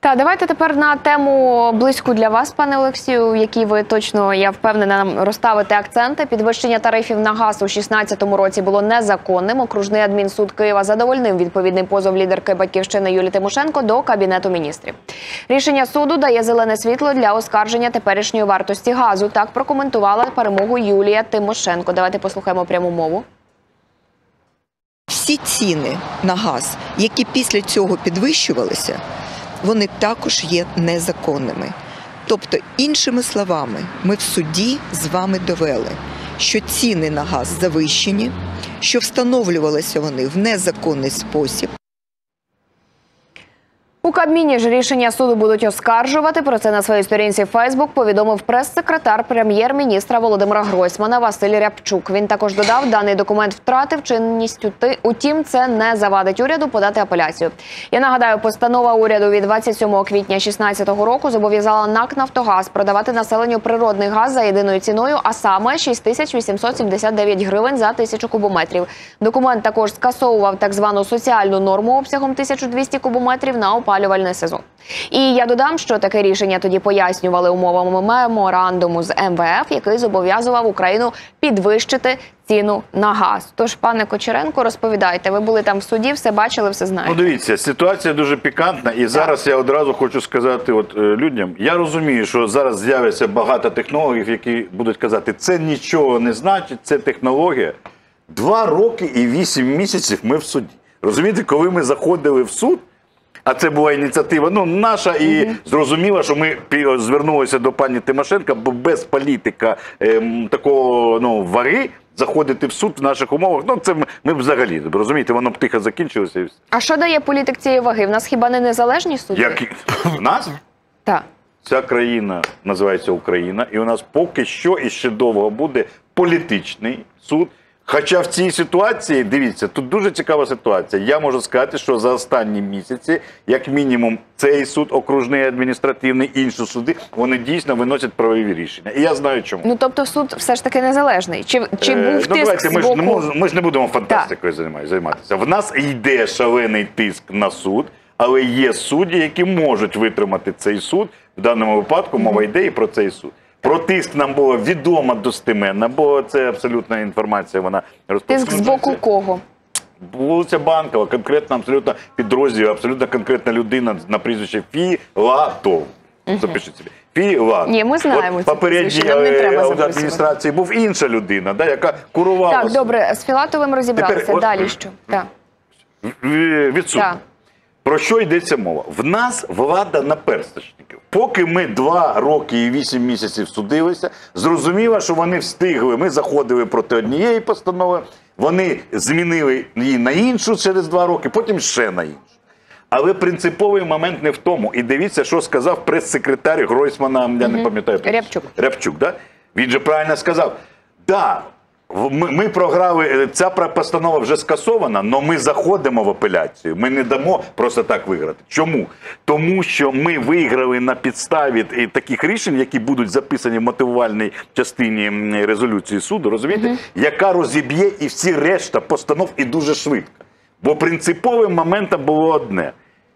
Та давайте тепер на тему близьку для вас, пане Олексію, в якій ви точно я впевнена нам розставите акценти. Підвищення тарифів на газ у 2016 році було незаконним. Окружний адмінсуд Києва задовольнив відповідний позов лідерки батьківщини Юлії Тимошенко до кабінету міністрів. Рішення суду дає зелене світло для оскарження теперішньої вартості газу. Так прокоментувала перемогу Юлія Тимошенко. Давайте послухаємо пряму мову. всі ціни на газ, які після цього підвищувалися, вони також є незаконними. Тобто, іншими словами, ми в суді з вами довели, що ціни на газ завищені, що встановлювалися вони в незаконний спосіб. У Кабміні ж рішення суду будуть оскаржувати. Про це на своїй сторінці Фейсбук повідомив прес-секретар прем'єр-міністра Володимира Гройсмана Василь Рябчук. Він також додав, даний документ втратив чинність. ути- Утім, це не завадить уряду подати апеляцію. Я нагадаю, постанова уряду від 27 квітня 2016 року зобов'язала НАК Нафтогаз продавати населенню природний газ за єдиною ціною, а саме 6879 гривень за тисячу кубометрів. Документ також скасовував так звану соціальну норму обсягом 1200 кубометрів на опалювальний сезон. І я додам, що таке рішення тоді пояснювали умовами меморандуму з МВФ, який зобов'язував Україну підвищити ціну на газ. Тож, пане Кочеренко, розповідайте, ви були там в суді, все бачили, все Ну, дивіться, ситуація дуже пікантна, і зараз я одразу хочу сказати от е, людям. Я розумію, що зараз з'явиться багато технологів, які будуть казати, це нічого не значить, це технологія. Два роки і вісім місяців ми в суді. Розумієте, коли ми заходили в суд, а це була ініціатива ну, наша, і зрозуміло, що ми звернулися до пані Тимошенка, бо без політика ем, такого ну, ваги заходити в суд в наших умовах. Ну, це ми, ми взагалі розумієте, воно б тихо закінчилося і все. А що дає політик цієї ваги? В нас хіба не незалежні суди? Як в нас Так. ця країна називається Україна, і у нас поки що і ще довго буде політичний суд. Хоча в цій ситуації, дивіться, тут дуже цікава ситуація. Я можу сказати, що за останні місяці, як мінімум, цей суд, окружний адміністративний, інші суди, вони дійсно виносять правові рішення. І я знаю чому. Ну тобто суд все ж таки незалежний. Чи, чи Е, був ну, тиск давайте, з ми, ж не ми ж не будемо фантастикою займатися. В нас йде шалений тиск на суд, але є судді, які можуть витримати цей суд. В даному випадку мова йде і про цей суд. Про тиск нам було відомо достеменно, бо це абсолютна інформація. Вона Тиск з боку кого? Вулиця Банкова, конкретно абсолютно підрозділ, абсолютно конкретна людина на прізвище Філатов. Запишіть собі. Філатов. Ні, ми знаємо От попередній нам не е, треба записувати. адміністрації був інша людина, да, яка курувала Так, добре, з Філатовим розібралися. Тепер, от- Далі що? Так. В- Так. Про що йдеться мова? В нас влада наперсточників. Поки ми два роки і вісім місяців судилися, зрозуміло, що вони встигли. Ми заходили проти однієї постанови, вони змінили її на іншу через два роки, потім ще на іншу. Але принциповий момент не в тому. І дивіться, що сказав прес-секретар Гройсмана, я не пам'ятаю. Рябчук. Рябчук, да? Він же правильно сказав. Да, ми, ми програли, е, ця постанова вже скасована, але ми заходимо в апеляцію. Ми не дамо просто так виграти. Чому? Тому що ми виграли на підставі е, таких рішень, які будуть записані в мотивувальній частині резолюції суду, розумієте, яка розіб'є і всі решта постанов і дуже швидко. Бо принциповим моментом було одне.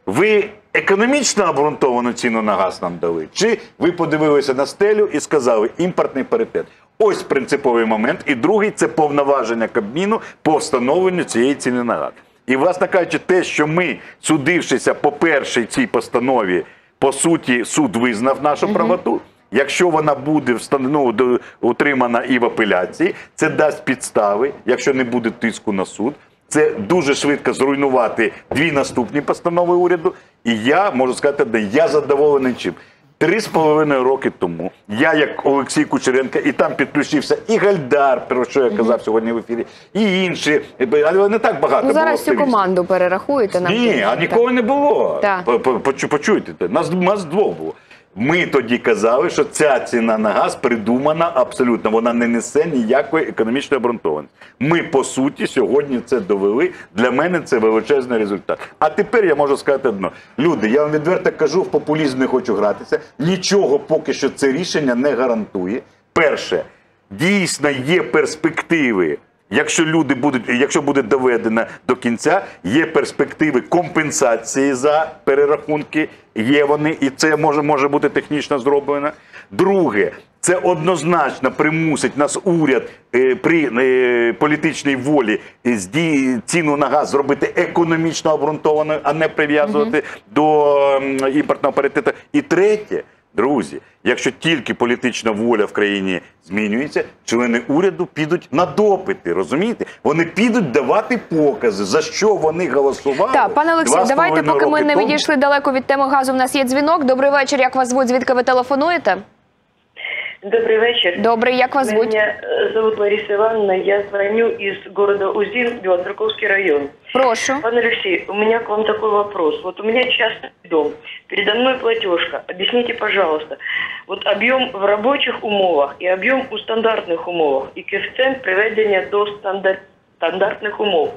Ви економічно обґрунтовану ціну на газ нам дали? Чи ви подивилися на стелю і сказали імпортний паритет? Ось принциповий момент. І другий це повноваження Кабміну по встановленню цієї ціни на газ. І, власне кажучи, те, що ми, судившися по першій цій постанові, по суті, суд визнав нашу правоту. Якщо вона буде ну, утримана і в апеляції, це дасть підстави, якщо не буде тиску на суд. Це дуже швидко зруйнувати дві наступні постанови уряду. І я можу сказати, де я задоволений чим. Три з половиною роки тому я, як Олексій Кучеренко, і там підключився і Гальдар, про що я казав сьогодні в ефірі, і інші, але не так багато. Ну було зараз всю команду перерахуєте нам. Ні, а нікого не було. Почуйте, нас, нас двох було. Ми тоді казали, що ця ціна на газ придумана абсолютно. Вона не несе ніякої економічної обґрунтованості. Ми по суті сьогодні це довели. Для мене це величезний результат. А тепер я можу сказати одно: люди, я вам відверто кажу, в популізм не хочу гратися. Нічого поки що це рішення не гарантує. Перше, дійсно є перспективи. Якщо люди будуть, якщо буде доведено до кінця, є перспективи компенсації за перерахунки, є вони, і це може, може бути технічно зроблено. Друге, це однозначно примусить нас уряд е, при е, політичній волі е, ціну на газ зробити економічно обґрунтованою, а не прив'язувати до м, імпортного паритету. І третє, друзі, якщо тільки політична воля в країні змінюється, члени уряду підуть на допити. Розумієте? Вони підуть давати покази, за що вони голосували. Так, пане Олексій, давайте, поки ми не тому. відійшли далеко від теми газу. У нас є дзвінок. Добрий вечір. Як вас звуть? Звідки ви телефонуєте? Добрый вечер. Добрий, як вас звуть? Меня э, зовут Лариса Ивановна. Я звоню из города Узин, Белоцерковский район. Прошу. Пан Алексей, у меня к вам такой вопрос. Вот у меня частный дом. Передо мной платежка. Объясните, пожалуйста, вот объем в рабочих умовах и объем у стандартных умовах и коэффициент приведения до стандар- стандартных умов.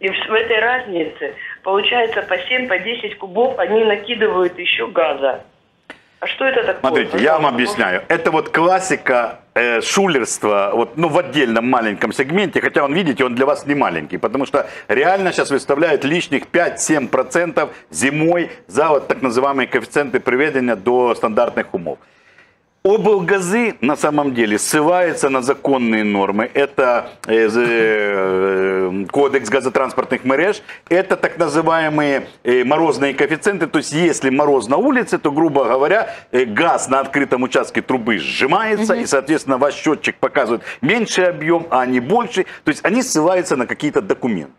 И в этой разнице получается по 7, по 10 кубов они накидывают еще газа. А что это такое? Смотрите, я вам объясняю. Это вот классика э, шулерства, вот, ну, в отдельном маленьком сегменте, хотя он, видите, он для вас не маленький, потому что реально сейчас выставляют лишних 5-7% зимой за вот так называемые коэффициенты приведения до стандартных умов. Облгазы на самом деле ссылаются на законные нормы. Это э, з- э, кодекс газотранспортных мереж, это так называемые э, морозные коэффициенты. То есть если мороз на улице, то, грубо говоря, э, газ на открытом участке трубы сжимается, и, соответственно, ваш счетчик показывает меньший объем, а не больше. То есть они ссылаются на какие-то документы.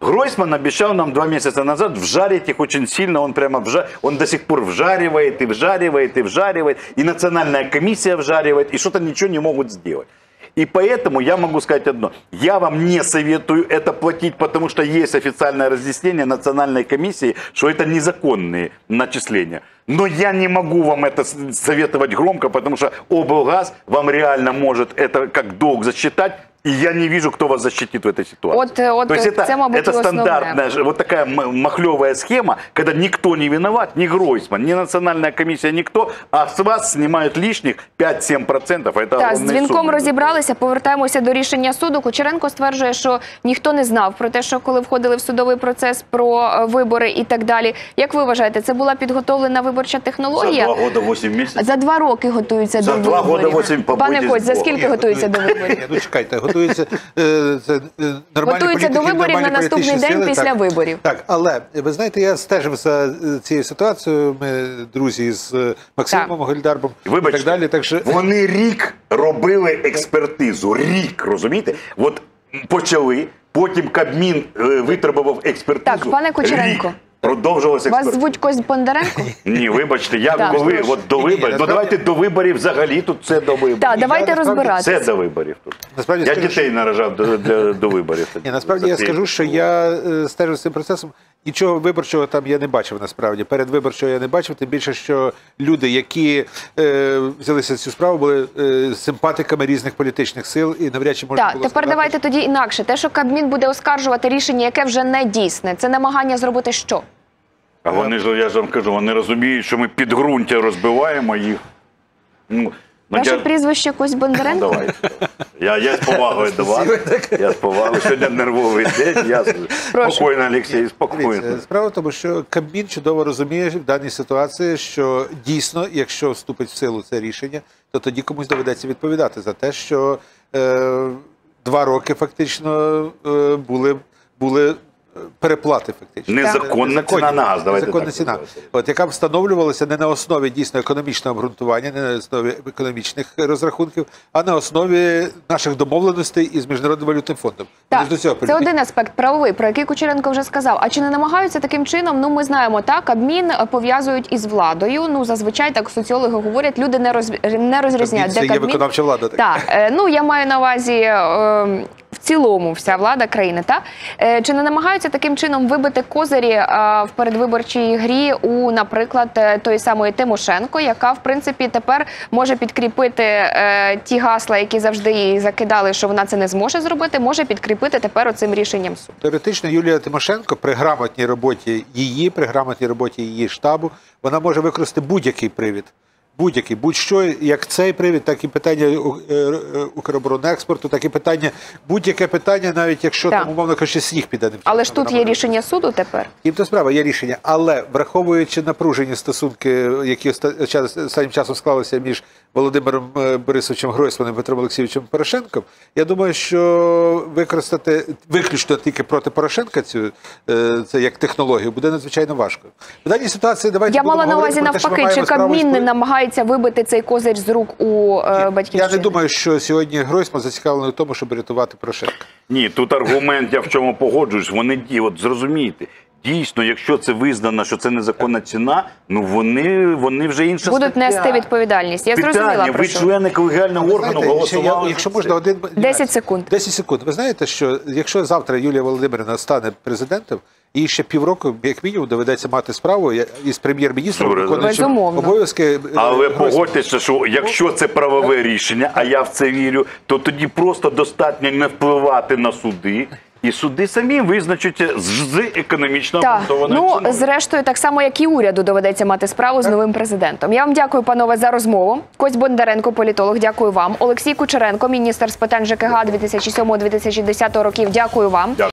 Гройсман обещал нам два месяца назад вжарить их очень сильно. Он прямо вжа... он до сих пор вжаривает и вжаривает и вжаривает. И национальная комиссия вжаривает. И что-то ничего не могут сделать. И поэтому я могу сказать одно. Я вам не советую это платить, потому что есть официальное разъяснение национальной комиссии, что это незаконные начисления. Но я не могу вам это советовать громко, потому что облгаз вам реально может это как долг засчитать. И я не вижу, кто вас защитит в этой ситуации. Вот, э, вот То есть это, це, мабуть, это основне. стандартная, ж- вот такая м- махлевая схема, когда никто не виноват, ни Гройсман, ни национальная комиссия, никто, а с вас снимают лишних 5-7%. Это Так, з огромные дзвінком суммы. розібралися. Повертаємося до рішення суду. Кучеренко стверджує, що ніхто не знав про те, що коли входили в судовий процес про е, вибори і так далі. Як ви вважаєте, це була підготовлена виборча За технологія? два года 8 месяцев. За два роки готуються За до два виборів. года восім побудь Пане із Коць, за Богом. скільки Ні, готуються до готує- виборів? Ні, ну чекайте, готується е, це, е, нормальні Готується до виборів на нормальні наступний політичні день сили, після так. виборів. Так, але ви знаєте, я стежив за е, цією ситуацією. Ми друзі з е, Максимом Гольдарбом і так далі. Так що вони рік робили експертизу. Рік, розумієте? От почали, потім Кабмін е, витребував експертизу. Так, пане Кучеренко. Рік Продовжилася Вас звуть Кость Бондаренко? Ні, вибачте, я Так. коли от до Ні, ні, виборів, ну насправді- давайте до виборів взагалі тут це до виборів. Так, давайте насправді розбиратися. Це до виборів тут. Насправді я скажу, дітей наражав до, для, до виборів. Ні, насправді я скажу, що я е, стежу з цим процесом. Нічого виборчого там я не бачив насправді. Передвиборчого я не бачив, тим більше, що люди, які е, взялися цю справу, були е, симпатиками різних політичних сил і навряд чи можна Так, було тепер сказати, давайте тоді інакше. Те, що Кабмін буде оскаржувати рішення, яке вже не дійсне, це намагання зробити що? А вони ж, я ж вам кажу, вони розуміють, що ми підґрунтя розбиваємо їх. Ну, Ваше я- прізвище Кость Ну, Бондаренко? давайте. Я, я з повагою до вас. Я з повагою. Сьогодні нервовий день. Я Прошу. спокійно, Олексій, спокійно. Справа в тому, що Кабмін чудово розуміє в даній ситуації, що дійсно, якщо вступить в силу це рішення, то тоді комусь доведеться відповідати за те, що е, два роки фактично е, були, були переплати. Фактично Незаконна ціна на газ, давайте Незаконна так ціна, називати. от яка встановлювалася не на основі дійсно економічного обґрунтування, не на основі економічних розрахунків, а на основі наших домовленостей із міжнародним валютним фондом. Так, до цього це один аспект правовий, про який Кучеренко вже сказав. А чи не намагаються таким чином? Ну, ми знаємо так, Кабмін е, пов'язують із владою. Ну зазвичай так соціологи говорять, люди не роз не розрізняють, Це де є виконавча влада. Так. Так, е, ну я маю на увазі е, цілому вся влада країни. Та Е, чи не намагаються таким чином вибити козирі е, в передвиборчій грі у, наприклад, е, тої самої Тимошенко, яка в принципі тепер може підкріпити ті гасла, які завжди їй закидали, що вона це не зможе зробити, може підкріпити тепер оцим рішенням суду. Теоретично Юлія Тимошенко при грамотній роботі її, при грамотній роботі її штабу, вона може використати будь-який привід Будь-який, будь-що, як цей привід, так і питання е, е, Укроборонекспорту, так і питання, будь-яке питання, навіть якщо Так. там, умовно кажучи, сніг піде. не Але ж тут є рішення суду тепер. Їм то справа, є рішення. Але враховуючи напружені стосунки, які останнім часом склалися між Володимиром е, Борисовичем Гройсманом і Петром Олексійовичем Порошенком, я думаю, що використати виключно тільки проти Порошенка цю це як технологію буде надзвичайно важко. В даній ситуації давайте Я мала на увазі навпаки, чи Кабмін не полі- намагається вибити цей козир з рук у е, Я не думаю, що сьогодні Гройсман зацікавлений в тому, щоб рятувати Порошенка. Ні, тут аргумент, я в чому погоджуюсь. Вони ді, от зрозумійте. Дійсно, якщо це визнано, що це незаконна ціна, ну вони, вони вже інша Будуть стаття. нести відповідальність. Я зрозуміла Питання, про ви що. члени колегіального органу знаєте, я- голосували. якщо можна, один 10 секунд. 10 секунд. Ви знаєте, що якщо завтра Юлія Володимирівна стане президентом, їй ще півроку, як мінімум, доведеться мати справу із прем'єр-міністром, виконуючим обов'язки. е, Але погодьтеся, що якщо це правове рішення, а я в це вірю, то тоді просто достатньо не впливати на суди, і суди самі визначать з, з економічно обґрунтованою ну ціною. зрештою, так само як і уряду доведеться мати справу з новим президентом. Я вам дякую, панове, за розмову. Кость Бондаренко, політолог, дякую вам. Олексій Кучеренко, міністр з питань ЖКГ 2007-2010 років. Дякую вам. Дякую.